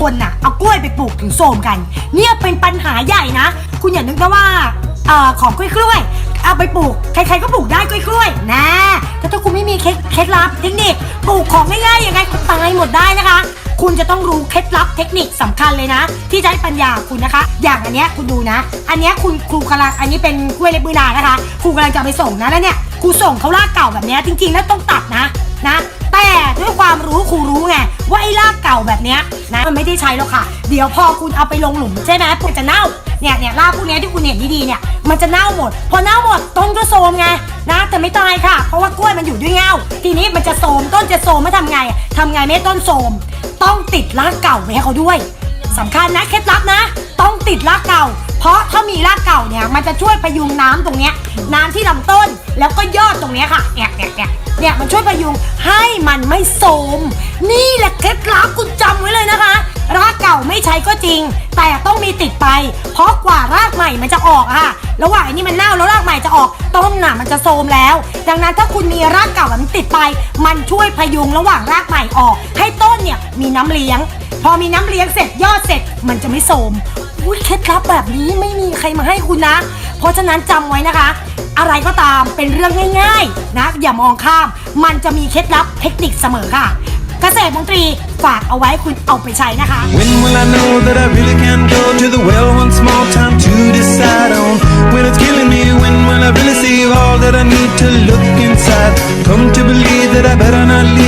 คนน่ะเอากล้วยไปปลูกถึงโทรมกัน เนี่ยเป็นปัญหาใหญ่นะ คุณอย่านึกนะว่าเอ่อของกล้วยกล้วยเอาไปปลูกใครๆก็ปลูกได้กล้วยกล้วยนะแต่ถ้าคุณไม่มีเคล็ดลับเทคนิคปลูกของง่ายๆยังไงก็ตายหมดได้นะคะ คุณจะต้องรู้เคล็ดลับเทคนิคสำคัญเลยนะ ที่จะให้ปัญญาคุณนะคะ อย่างอันเนี้ยคุณดูนะ อันเนี้ยคุณครูกำลังอันนี้เป็นกล้วยเล็บมือนานะคะครูกำลังจะไปส่งนะแล้วเนี่ยครูส่งเขาลากเก่าแบบเนี้ยจริงๆแล้วต้องตัดนะนะ แต่ด้วยความรู้ครูรู้ไงว่าไอ้ลาก เก่าแบบเนี้ยนะมันไม่ได้ใช้แล้วค่ะ เดี๋ยวพอคุณเอาไปลงหลุมใช่ไหมมันจะเน่าเนี่ยเนี่ยรากพวกนี้ที่คุณเห็นดีๆเนี่ยมันจะเน่าหมด พอเน่าหมดต้นก็โทมไงนะแต่ไม่ตายค่ะ เพราะว่ากล้วยมันอยู่ด้วยเงาทีนี้มันจะโทมต้นจะโทมไม่ทำไงทำไงไม่ต้นโทมต้องติดรากเก่าไว้ให้เขาด้วยสำคัญนะเคล็ดลับนะ ต้องติดรากเก่า เพราะถ้ามีรากเก่าเนี่ยมันจะช่วยพยุงน้ำตรงเนี้ยน้ำที่ลำต้นแล้วก็ยอดตรงเนี้ยค่ะเนี่ยเนี่ยเนี่ยเนี่ยมันช่วยพยุงให้มันไม่โทมนี่แหละเคล็ดลับคุณจำไว้เลยนะคะ รากเก่าไม่ใช้ก็จริง แต่ต้องมีติดไป เพราะกว่ารากใหม่มันจะออกอะค่ะระหว่างนี้มันเน่าแล้วรากใหม่จะออกต้นน่ะมันจะโทมแล้ว ดังนั้นถ้าคุณมีรากเก่าแบบนี้ติดไป มันช่วยพยุงระหว่างรากใหม่ออก ให้ต้นเนี่ยมีน้ำเลี้ยง พอมีน้ำเลี้ยงเสร็จยอดเสร็จมันจะไม่โทม พูดเคล็ดลับแบบนี้ไม่มีใครมาให้คุณนะ เพราะฉะนั้นจำไว้นะคะ อะไรก็ตามเป็นเรื่องง่ายๆนะอย่ามองข้าม มันจะมีเคล็ดลับเทคนิคเสมอค่ะ เกษตรมนตรีฝากเอาไว้คุณเอาไปใช้นะคะ When will I know that I really can go to the well one small time to decide on when it's killing me when will I really see all that I need to look inside come to believe that I better not leave